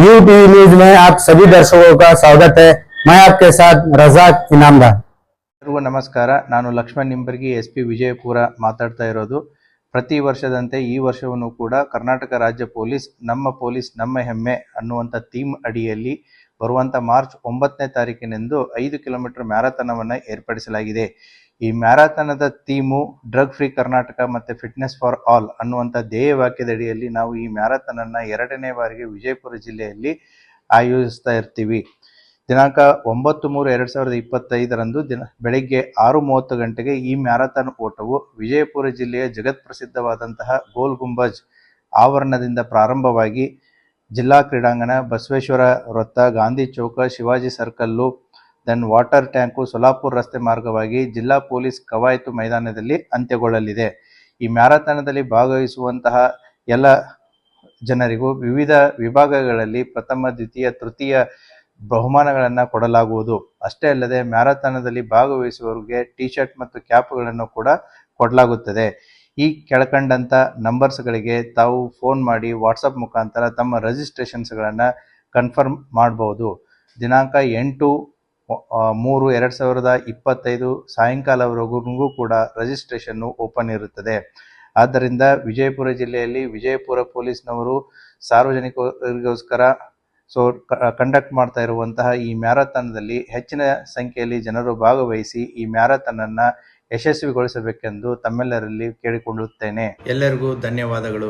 You TV news में आप सभी दर्शकों का स्वागत है मैं आपके साथ रजाक इनामदार ಎಲ್ರಿಗೂ ನಮಸ್ಕಾರ ನಾನು ಲಕ್ಷ್ಮಣ್ ನಿಂಬರ್ಗಿ ಎಸ್ ಪಿ ವಿಜಯಪುರ ಮಾತಾಡ್ತಾ ಇರೋದು ಪ್ರತಿ ವರ್ಷದಂತೆ ಈ ವರ್ಷವೂ ಕೂಡ ಕರ್ನಾಟಕ ರಾಜ್ಯ ಪೊಲೀಸ್ ನಮ್ಮ ಪೊಲೀಸ್ ನಮ್ಮ ಹೆಮ್ಮೆ ಅನ್ನುವಂಥ ಥೀಮ್ ಅಡಿಯಲ್ಲಿ ಬರುವಂಥ ಮಾರ್ಚ್ ಒಂಬತ್ತನೇ ತಾರೀಕಿನಂದು ಐದು ಕಿಲೋಮೀಟರ್ ಮ್ಯಾರಥಾನವನ್ನು ಏರ್ಪಡಿಸಲಾಗಿದೆ ಈ ಮ್ಯಾರಥಾನದ ಥೀಮು ಡ್ರಗ್ ಫ್ರೀ ಕರ್ನಾಟಕ ಮತ್ತು ಫಿಟ್ನೆಸ್ ಫಾರ್ ಆಲ್ ಅನ್ನುವಂಥ ಧ್ಯೇಯ ವಾಕ್ಯದಡಿಯಲ್ಲಿ ನಾವು ಈ ಮ್ಯಾರಥಾನನ್ನು ಎರಡನೇ ಬಾರಿಗೆ ವಿಜಯಪುರ ಜಿಲ್ಲೆಯಲ್ಲಿ ಆಯೋಜಿಸ್ತಾ ಇರ್ತೀವಿ. ದಿನಾಂಕ ಒಂಬತ್ತು ಮೂರು ಎರಡು ಸಾವಿರದ ಇಪ್ಪತ್ತೈದರಂದು ದಿನ ಬೆಳಿಗ್ಗೆ ಆರು ಮೂವತ್ತು ಗಂಟೆಗೆ ಈ ಮ್ಯಾರಥಾನ್ ಓಟವು ವಿಜಯಪುರ ಜಿಲ್ಲೆಯ ಜಗತ್ ಪ್ರಸಿದ್ಧವಾದಂತಹ ಗೋಲ್ ಗುಂಬಜ್ ಆವರಣದಿಂದ ಪ್ರಾರಂಭವಾಗಿ ಜಿಲ್ಲಾ ಕ್ರೀಡಾಂಗಣ ಬಸವೇಶ್ವರ ವೃತ್ತ, ಗಾಂಧಿ ಚೌಕ, Shivaji circle then water tank Solapur ರಸ್ತೆ ಮಾರ್ಗವಾಗಿ ಜಿಲ್ಲಾ ಪೊಲೀಸ್ ಕವಾಯತು ಮೈದಾನದಲ್ಲಿ ಅಂತ್ಯಗೊಳ್ಳಲಿದೆ. ಈ ಮ್ಯಾರಥಾನದಲ್ಲಿ ಭಾಗವಹಿಸುವಂತಹ ಎಲ್ಲ ಜನರಿಗೂ ವಿವಿಧ ವಿಭಾಗಗಳಲ್ಲಿ ಪ್ರಥಮ, ದ್ವಿತೀಯ, ತೃತೀಯ ಬಹುಮಾನಗಳನ್ನು ಕೊಡಲಾಗುವುದು. ಅಷ್ಟೇ ಅಲ್ಲದೆ ಮ್ಯಾರಥಾನದಲ್ಲಿ ಭಾಗವಹಿಸುವವರಿಗೆ ಟಿ ಶರ್ಟ್ ಮತ್ತು ಕ್ಯಾಪ್ಗಳನ್ನು ಕೂಡ ಕೊಡಲಾಗುತ್ತದೆ. ಈ ಕೆಳಕಂಡಂಥ ನಂಬರ್ಸ್ಗಳಿಗೆ ತಾವು ಫೋನ್ ಮಾಡಿ ವಾಟ್ಸಪ್ ಮುಖಾಂತರ ತಮ್ಮ ರಿಜಿಸ್ಟ್ರೇಷನ್ಸ್ಗಳನ್ನು ಕನ್ಫರ್ಮ್ ಮಾಡಬಹುದು ದಿನಾಂಕ ಎಂಟು ಮೂರು ಎರಡು ಸಾವಿರದ ಇಪ್ಪತ್ತೈದು ಸಾಯಂಕಾಲವರೆಗೂ ಕೂಡ ರಜಿಸ್ಟ್ರೇಷನ್ನು ಓಪನ್ ಇರುತ್ತದೆ. ಆದ್ದರಿಂದ ವಿಜಯಪುರ ಜಿಲ್ಲೆಯಲ್ಲಿ ವಿಜಯಪುರ ಪೊಲೀಸ್ನವರು ಸಾರ್ವಜನಿಕರಿಗೋಸ್ಕರ ಸೊ ಕಂಡಕ್ಟ್ ಮಾಡ್ತಾ ಇರುವಂತಹ ಈ ಮ್ಯಾರಥಾನ್ದಲ್ಲಿ ಹೆಚ್ಚಿನ ಸಂಖ್ಯೆಯಲ್ಲಿ ಜನರು ಭಾಗವಹಿಸಿ ಈ ಮ್ಯಾರಥಾನನ್ನು ಯಶಸ್ವಿಗೊಳಿಸಬೇಕೆಂದು ತಮ್ಮೆಲ್ಲರಲ್ಲಿ ಕೇಳಿಕೊಳ್ಳುತ್ತೇನೆ. ಎಲ್ಲರಿಗೂ ಧನ್ಯವಾದಗಳು.